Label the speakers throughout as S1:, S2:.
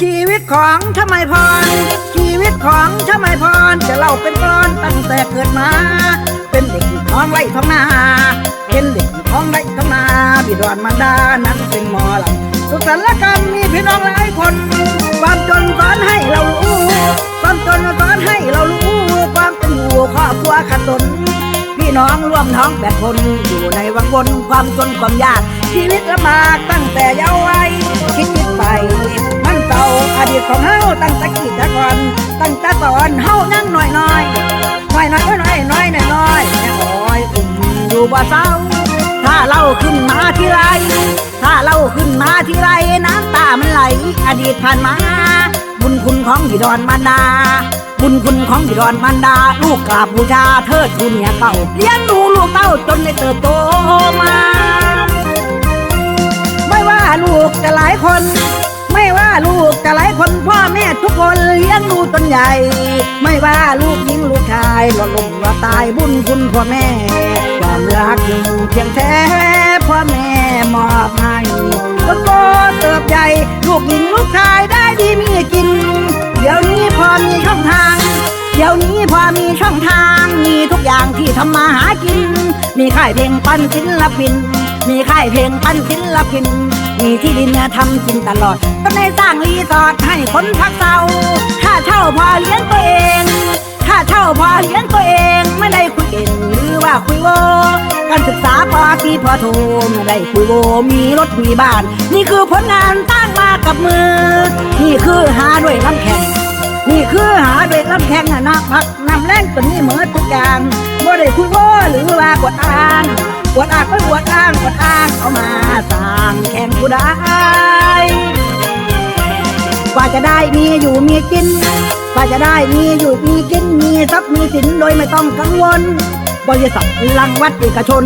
S1: ชีวิตของชมัยพร ชีวิตของชมัยพร จะเล่าเป็นกลอนตั้งแต่เกิดมา เป็นเด็กท้องไร่ท้องนา เป็นเด็กท้องไร่ท้องนา บิดอนมารดานั้นเป็นหมอลำสุขสันต์ละกันมีพี่น้องหลายคน ความจนสอนให้เรารู้ ความจนสอนให้เรารู้ ความเป็นอยู่ครอบครัวขัดสนพี่น้องร่วมท้องแปดคนอยู่ในวังวนความจนความยากชีวิตลำบากตั้งแต่เยาว์วัยคิด อยน้อยน้อยน้อยอยแม่อ้อยอุ่มอยู่บ่เศร้า ถ้าเล่าขึ้นมาทีไร ถ้าเล่าขึ้นมาทีไรน้ำตามันไหล อดีตผ่านมา บุญคุณของบิดอนมารดา บุญคุณของบิดอนมารดา ลูกกราบบูชาเทิดทูนเนี่ยเก่าเลี้ยงดูลูกเต้าจนได้เติบโตมา ไม่ว่าลูกจะหลายคน ไม่ว่าลูกจะหลายคนพ่อแม่ทุกคนเลี้ยงดูจนใหญ่ ไม่ว่าลูกหญิงลูกชายหล่นลงว่าตายบุญคุณพ่อแม่ ความรักเพียงแท้พ่อแม่มอบให้จนโตเติบใหญ่ ลูกหญิงลูกชายได้ดีมีกิน เดี๋ยวนี้พอมีช่องทาง เดี๋ยวนี้พอมีช่องทางมีทุกอย่างที่ทำมาหากิน มีค่ายเพลงปั้นศิลปิน มีค่ายเพลงปั้นศิลปิน มีที่ดินทำกินตลอดก็ได้สร้างรีสอร์ทให้คนพักเศร้าค่าเช่าพอเลี้ยงตัวเองค่าเช่าพอเลี้ยงตัวเองไม่ได้คุยเก่งหรือว่าคุยโวการศึกษาพอตีพอโทไม่ได้คุยโวมีรถมีบ้าน นี่คือผลงานตั้งมากับมือ นี่คือหาด้วยลำแข็ง นี่คือหาเด็กลำแข็งน่ะพักนำแรงตัวนี้เหมือนทุกอย่างบ่ได้คุยโม้หรือว่ากดอ้างกดอ้างไม่กดอ้างกดอ้างเอามาสร้างแข่งกูได้กว่าจะได้มีอยู่มีกินกว่าจะได้มีอยู่มีกินมีทรัพย์มีสินโดยไม่ต้องกังวล บริษัทรังวัดเอกชน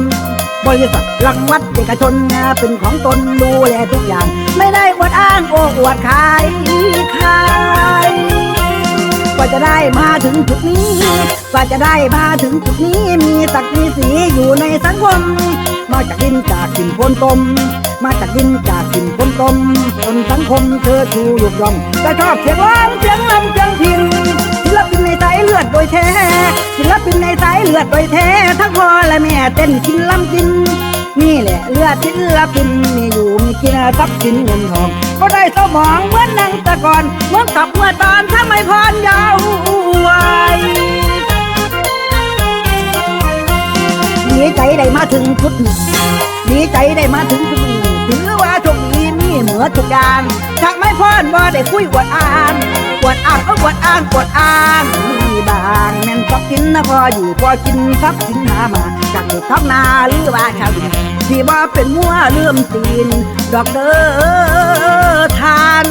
S1: บริษัทรังวัดเอกชนเป็นของตนดูแลทุกอย่าง ไม่ได้อวดอ้างโอ้อวดขายขาย ว่าจะได้มาถึงจุดนี้กว่าจะได้มาถึงจุดนี้มีศักดิ์มีสีอยู่ในสังคม มาจากดินจากถิ่นพนตม มาจากดินจากถิ่นพนตมจนสังคมเธอชูหยกย่องแต่ชอบเสียงร้องเสียงลำเสียงพินศิลปินในสายเลือดโดยแท้ศิลปินในสายเลือดโดยแท้ทั้งพ่อและแม่เต้นกินลำกิน นี่แหละเลือดศิลปินมีอยู่มีกินทรัพย์สินเงินทอง ก็ได้สมองเหมือนนังตะกอนเมื่อกับเมื่อตอนถ้าไม่พรยาววัยดีใจได้มาถึงจุดนี้ดีใจได้มาถึงจุดนี้ถือว่าโชคดีมีเหมือนทุกอย่างถ้าไม่พรบ่ได้คุยอวดอ่านอวดอ้างเอออวดอ้างอวด นะพออยู่พอกินทรัพย์สินหามาจากเด็กท้องนาหรือว่าชาวดินที่ว่าเป็นมัวเลื่อมตีน ดอกเด้อทาน